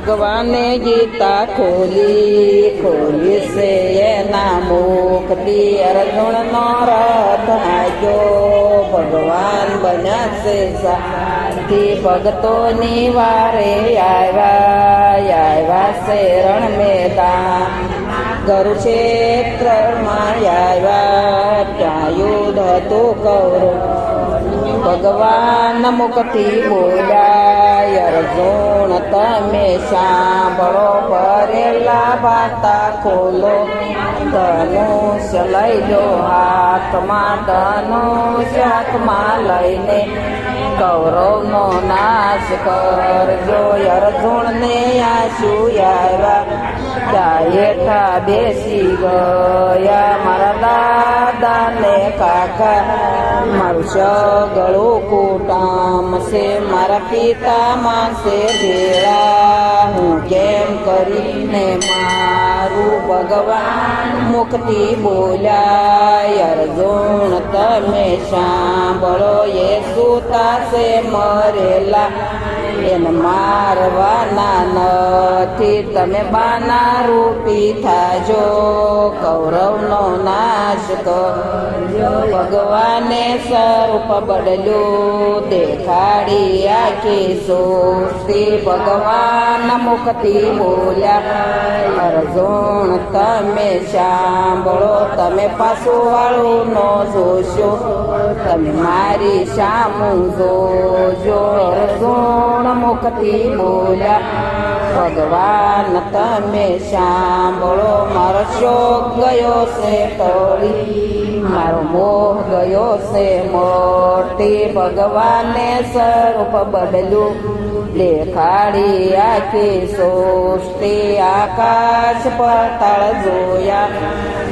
ભગવાને ગીતા ખોલી ખોલી છે એના મુક્તિ અર્જુનનો રથ હાગ્યો ભગવાન બન્યા છે સાથી ભગતોની વારે આવ્યા આવ્યા છે રણ મેદાન. ગરુ ક્ષેત્રમાં આવ્યા, ત્યાં યુદ્ધ હતું કૌરવ. ભગવાન મુખથી બોલ્યા અર્જુન, તમે સાંભળો, ભરેલા વાતા ખોલો. ધનુષ લઈ લો હાથમાં, ધનુષ હાથમાં લઈને કૌરવનો નાશ કરજો. અર્જુનને આંસુ આવ્યા હેઠા બેસી ગયા. મારા ને કાકા મારું સગળું કુટામ છે, મારા પિતા માસે ભેળા હું કેમ કરીને મારું ભગવાન મુક્તિ બોલ્યા? અર્જુન, તમે સાંભળો એ સુતા છે મરેલા. એને મારવાના નથી, તમે બાના રૂપી થાજો. કૌરવનો નાશ કરજો ભગવાને સ્વરૂપ બદલ્યું. દેખાડી આખી સોસ્તી ભગવાન મુક્તિ બોલ્યા. અર્જુન, તમે સાંભળો, તમે પાછું નો જોશો. તમે મારી સામું જોજો. અર્જુન મુક્તિ બોલ્યા. ભગવાન તમે સાંભળો, મારો શોક ગયો છે ટળી મારો મોહ ગયો છે મોટી. ભગવાને સ્વરૂપ બદલ્યું દેખાડી આખી સૃષ્ટિ આકાશ પતાળ જોયા.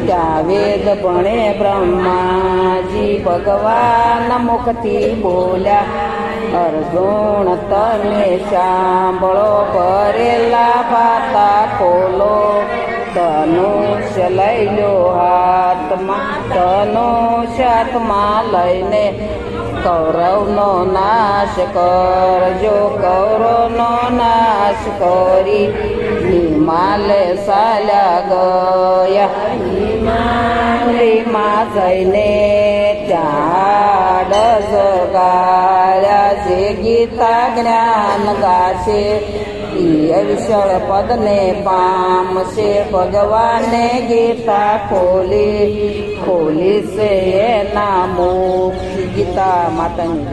ત્યાં વેદ ભણે બ્રહ્માજી ભગવાન મુખથી બોલ્યા, અર્જુન, તમે સાંભળો ભરેલા લઈ લો હાથમાં ધનુષ્ય હાથમાં લઈને કૌરવનો નાશ કરજો, કૌરવનો નાશ કરી હિમાલય ચાલ્યા ગયા. હિમાલયમાં જઈને ગીતા જ્ઞાન ગાશે એ વિશાળ પદને પામશે ભગવાને ગીતા ખોલી ખોલી છે એના મુખ ગીતા માતાની.